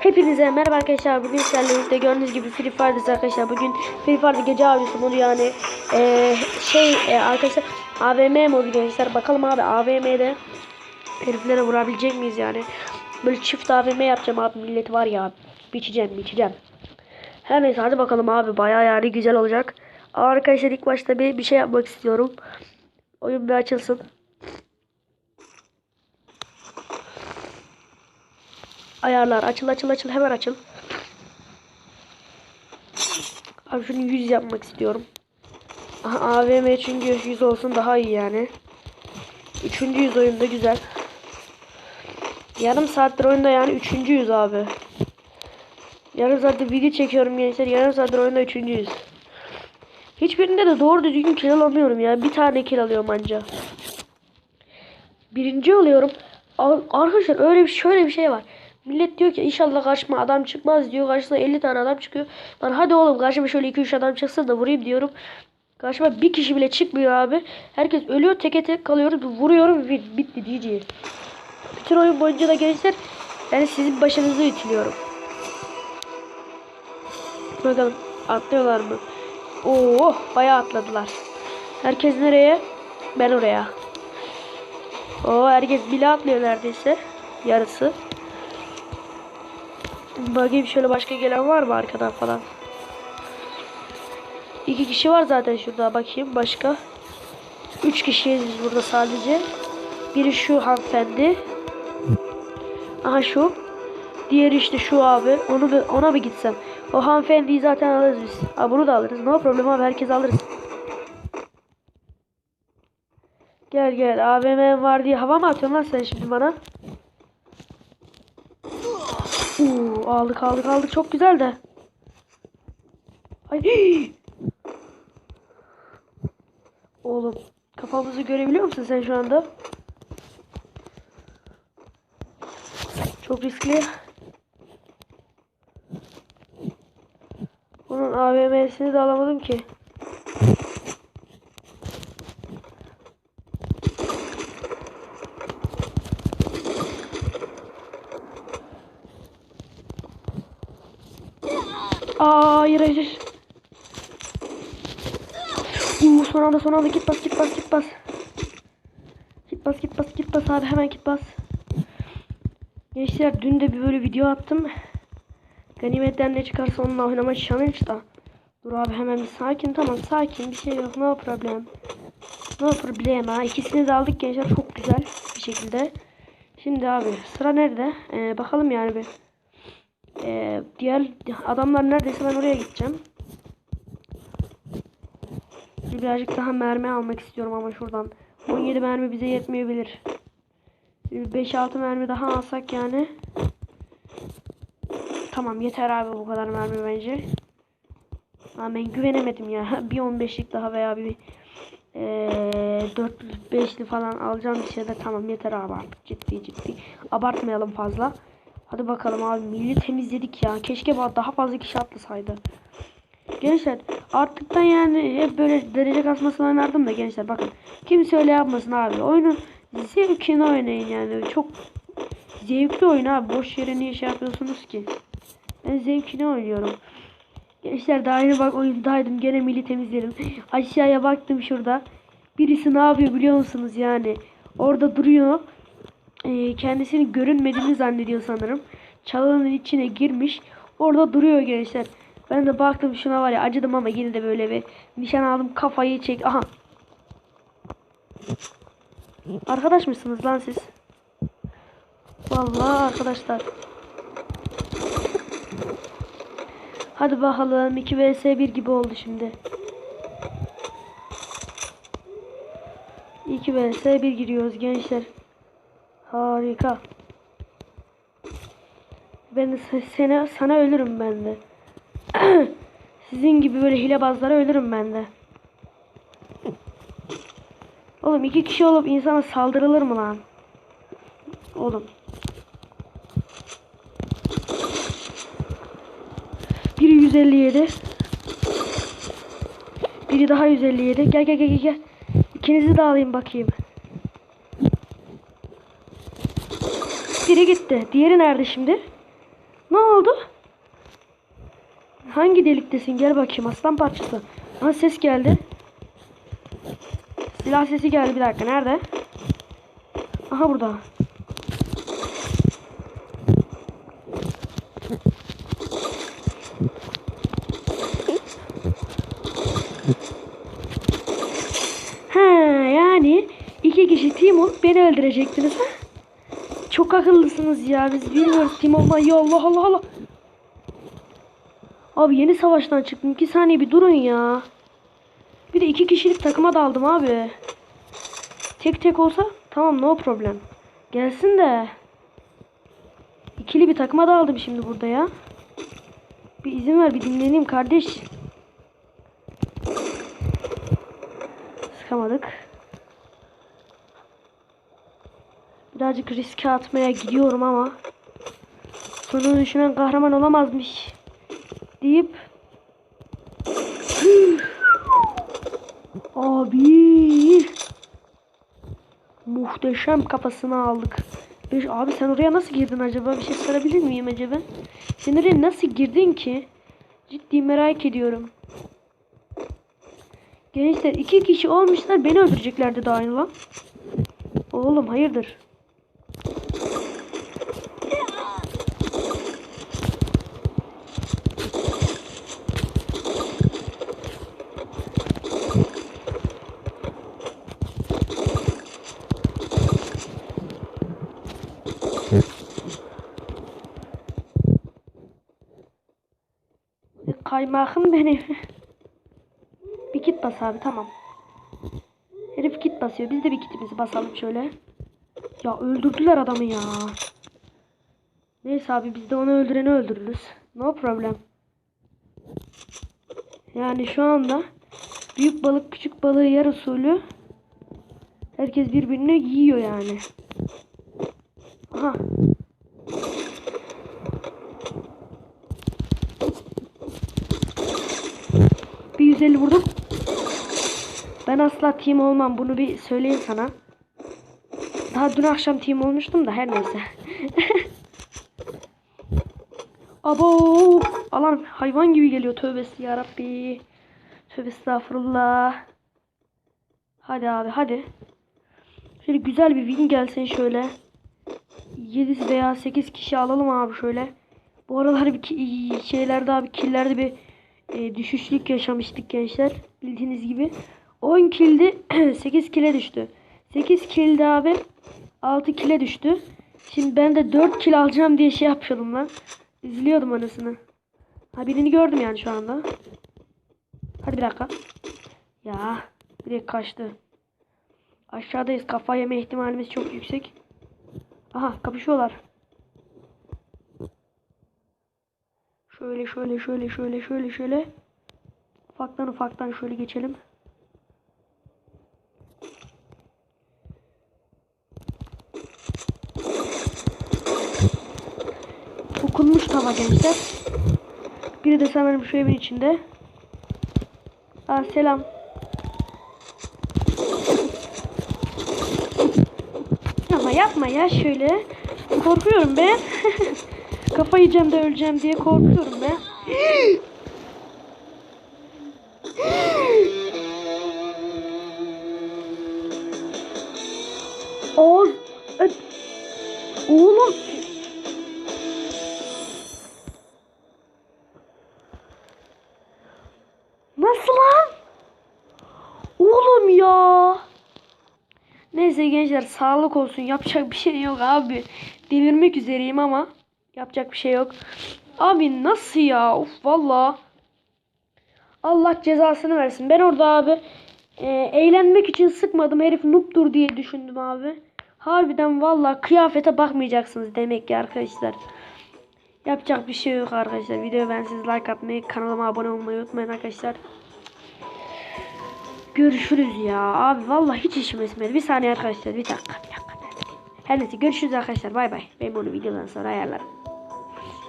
Hepinize merhaba arkadaşlar. Bugün sizlerle gördüğünüz gibi Free Fire'dayız arkadaşlar. Bugün Free Fire'da gece avcısı modu yani eee, şey eee, arkadaşlar AVM modu gençler. Bakalım abi AVM'de heriflere vurabilecek miyiz yani. Böyle çift AVM yapacağım abi. Millet var ya. Biçeceğim biçeceğim. Her neyse hadi bakalım abi. Bayağı yani güzel olacak. Arkadaşlar ilk başta bir, bir şey yapmak istiyorum. Oyun bir açılsın. Ayarlar açıl açıl açıl hemen açıl. Abi şunu 100 yapmak istiyorum. Aha, AVM çünkü 100 olsun daha iyi yani. Üçüncü yüz oyunda güzel. Yarım saattir oyunda yani üçüncü yüz abi. Yarım saattir video çekiyorum gençler. Yarım saattir oyunda üçüncü yüz. Hiçbirinde de doğru düzgün kill alamıyorum ya. Bir tane kill alıyorum anca. Birinci oluyorum. Ar- Arkadaşlar öyle bir şöyle bir şey var. Millet diyor ki inşallah karşıma adam çıkmaz diyor. Karşısına 50 tane adam çıkıyor. Lan hadi oğlum karşıma şöyle 2-3 adam çıksın da vurayım diyorum. Karşıma bir kişi bile çıkmıyor abi. Herkes ölüyor teke tek kalıyoruz. Vuruyorum bit- bitti GG. Bütün oyun boyunca da gençler yani sizin başınızı ütülüyorum. Bakalım atlıyorlar mı? Oo bayağı atladılar. Herkes nereye? Ben oraya. Oo herkes bile atlıyor neredeyse. Yarısı. Bakayım şöyle başka gelen var mı arkadan falan. İki kişi var zaten şurada bakayım başka. Üç kişiyiz biz burada sadece. Biri şu hanımefendi. Aha şu. Diğeri işte şu abi. Onu da, ona bir gitsem. O hanımefendiyi zaten alırız biz. Ha, bunu da alırız. No problem abi herkes alırız. Gel gel AVM var diye hava mı atıyorsun lan sen şimdi bana? Uuu aldık aldık aldık çok güzel de. Ay. Oğlum kafamızı görebiliyor musun sen şu anda? Çok riskli. Bunun AVM'sini de alamadım ki. Aa hayır hayır. Uuu son anda son anda git bas git bas git bas. Git bas git bas git bas abi hemen git bas. Gençler dün de bir böyle video attım. Ganimetten ne çıkarsa onunla oynama challenge da. Dur abi hemen bir sakin tamam sakin bir şey yok no problem. No problem ha ikisini de aldık gençler çok güzel bir şekilde. Şimdi abi sıra nerede? Ee, bakalım yani bir. Ee, diğer adamlar neredeyse ben oraya gideceğim. Birazcık daha mermi almak istiyorum ama şuradan. 17 mermi bize yetmeyebilir. 5-6 mermi daha alsak yani. Tamam yeter abi bu kadar mermi bence. Ha, ben güvenemedim ya. Bir 15'lik daha veya bir ee, 4-5'li falan alacağım bir şeyde tamam yeter abi ciddi ciddi. Abartmayalım fazla. Hadi bakalım abi milli temizledik ya. Keşke daha fazla kişi atlasaydı. Gençler artıktan yani hep böyle derece kasmasını oynardım da gençler bakın. Kimse öyle yapmasın abi. Oyunun zevkini oynayın yani. Çok zevkli oyun abi. Boş yere niye şey yapıyorsunuz ki? Ben zevkini oynuyorum. Gençler daha yeni bak oyundaydım. Gene milli temizledim. Aşağıya baktım şurada. Birisi ne yapıyor biliyor musunuz yani? Orada duruyor. Ee, kendisini görünmediğini zannediyor sanırım. Çalının içine girmiş. Orada duruyor gençler. Ben de baktım şuna var ya acıdım ama yine de böyle bir nişan aldım kafayı çek. Aha. Arkadaş mısınız lan siz? Vallahi arkadaşlar. Hadi bakalım 2 vs 1 gibi oldu şimdi. 2 vs 1 giriyoruz gençler. Harika. Ben de sana, sana ölürüm ben de. Sizin gibi böyle hilebazlara ölürüm ben de. Oğlum iki kişi olup insana saldırılır mı lan? Oğlum. Biri 157. Biri daha 157. Gel gel gel gel. İkinizi de alayım bakayım. Biri gitti. Diğeri nerede şimdi? Ne oldu? Hangi deliktesin? Gel bakayım aslan parçası. Ha ses geldi. Silah sesi geldi bir dakika. Nerede? Aha burada. He yani iki kişi olup beni öldürecektiniz ha? Çok akıllısınız ya biz bilmiyoruz team olmayı Allah Allah Allah. Abi yeni savaştan çıktım. 2 saniye bir durun ya. Bir de iki kişilik takıma daldım abi. Tek tek olsa tamam no problem. Gelsin de. İkili bir takıma daldım şimdi burada ya. Bir izin ver bir dinleneyim kardeş. Sıkamadık. Birazcık riske atmaya gidiyorum ama sonunu düşünen kahraman olamazmış deyip abi muhteşem kafasını aldık. Beş, abi sen oraya nasıl girdin acaba? Bir şey sorabilir miyim acaba? Sen oraya nasıl girdin ki? Ciddi merak ediyorum. Gençler iki kişi olmuşlar beni öldüreceklerdi daha lan. Oğlum hayırdır? Kaymakım benim. bir kit bas abi tamam. Herif kit basıyor. Biz de bir kitimizi basalım şöyle. Ya öldürdüler adamı ya. Neyse abi biz de onu öldüreni öldürürüz. No problem. Yani şu anda büyük balık küçük balığı yer usulü herkes birbirini yiyor yani. Bir 150 vurdum. Ben asla team olmam. Bunu bir söyleyeyim sana. Daha dün akşam team olmuştum da her neyse. Abo! Alan hayvan gibi geliyor. Tövbesi yarabbi. Tövbe estağfurullah. Hadi abi hadi. Şöyle güzel bir win gelsin şöyle. 7 veya 8 kişi alalım abi şöyle. Bu aralar bir şeylerde abi killerde bir e, düşüşlük yaşamıştık gençler. Bildiğiniz gibi. 10 kildi 8 kile düştü. 8 kildi abi 6 kile düştü. Şimdi ben de 4 kil alacağım diye şey yapıyordum lan. İzliyordum anasını. Ha birini gördüm yani şu anda. Hadi bir dakika. Ya direkt kaçtı. Aşağıdayız. Kafa yeme ihtimalimiz çok yüksek. Aha kapışıyorlar. Şöyle şöyle şöyle şöyle şöyle şöyle. Ufaktan ufaktan şöyle geçelim. Okunmuş tava gençler. Biri de sanırım şu evin içinde. Aa selam. Ama yapma ya şöyle. Korkuyorum ben. Kafa yiyeceğim de öleceğim diye korkuyorum ben. Neyse gençler sağlık olsun. Yapacak bir şey yok abi. Delirmek üzereyim ama yapacak bir şey yok. Abi nasıl ya? Of valla. Allah cezasını versin. Ben orada abi e, eğlenmek için sıkmadım. Herif noob'dur diye düşündüm abi. Harbiden valla kıyafete bakmayacaksınız demek ki arkadaşlar. Yapacak bir şey yok arkadaşlar. Videoya ben siz like atmayı, kanalıma abone olmayı unutmayın arkadaşlar. Görüşürüz ya. Abi vallahi hiç işim esmedi. Bir saniye arkadaşlar. Bir dakika. Bir dakika. Her neyse görüşürüz arkadaşlar. Bay bay. Ben bunu videodan sonra ayarlarım.